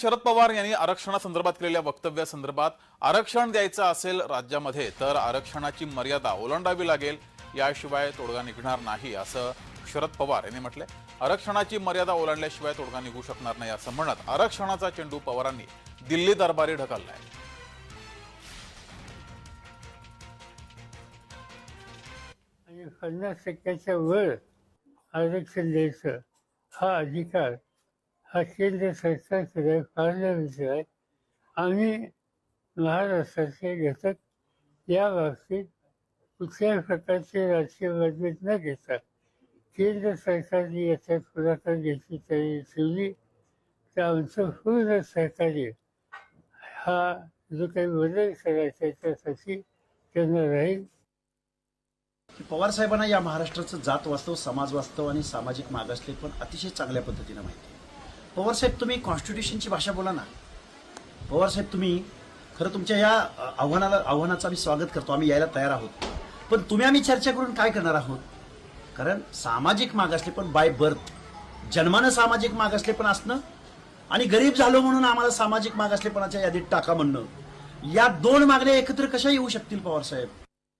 शरद पवार यांनी आरक्षणासंदर्भात केलेल्या वक्तव्यासंदर्भात आरक्षण द्यायचं असेल राज्यामध्ये तर आरक्षणाची मर्यादा ओलांडावी लागेल. याशिवाय तोडगा निघणार नाही असं शरद पवार यांनी म्हटलंय. आरक्षणाची मर्यादा ओलांडल्याशिवाय तोडगा निघू शकणार नाही असं म्हणत आरक्षणाचा चेंडू पवारांनी दिल्ली दरबारी ढकललाय. आणि पन्नास टक्क्याच्या वर आरक्षण द्यायचं हा अधिकार हा केंद्र सरकारकडे पार्लमेंटचा आहे आम्ही महाराष्ट्राचे घटक या बाबतीत कुठल्याही प्रकारचे राजकीय मतभेद न घेता केंद्र सरकारने याच्यात पुढाकार घेतली तरी ठेवली. तर आमचं पूर्ण सहकार्य हा जो काही बदल करायचा त्यासाठी त्यांना राहील. पवार साहेबांना या महाराष्ट्राचं जात वास्तव समाज वास्तव आणि सामाजिक मागासले पण अतिशय चांगल्या पद्धतीनं माहिती पवारसाहेब पवार साहेब तुम्ही कॉन्स्टिट्युशनची भाषा बोला ना. पवार साहेब तुम्ही खरं तुमच्या या आव्हानाला आव्हानाचं आम्ही स्वागत करतो. आम्ही यायला तयार आहोत. पण तुम्ही आम्ही चर्चा करून काय करणार आहोत? कारण सामाजिक मागासले पण बाय बर्थ जन्मानं सामाजिक मागासले पण असणं आणि गरीब झालो म्हणून आम्हाला सामाजिक मागासलेपणाच्या यादीत टाका म्हणणं. या दोन मागण्या एकत्र कशा येऊ शकतील पवार साहेब?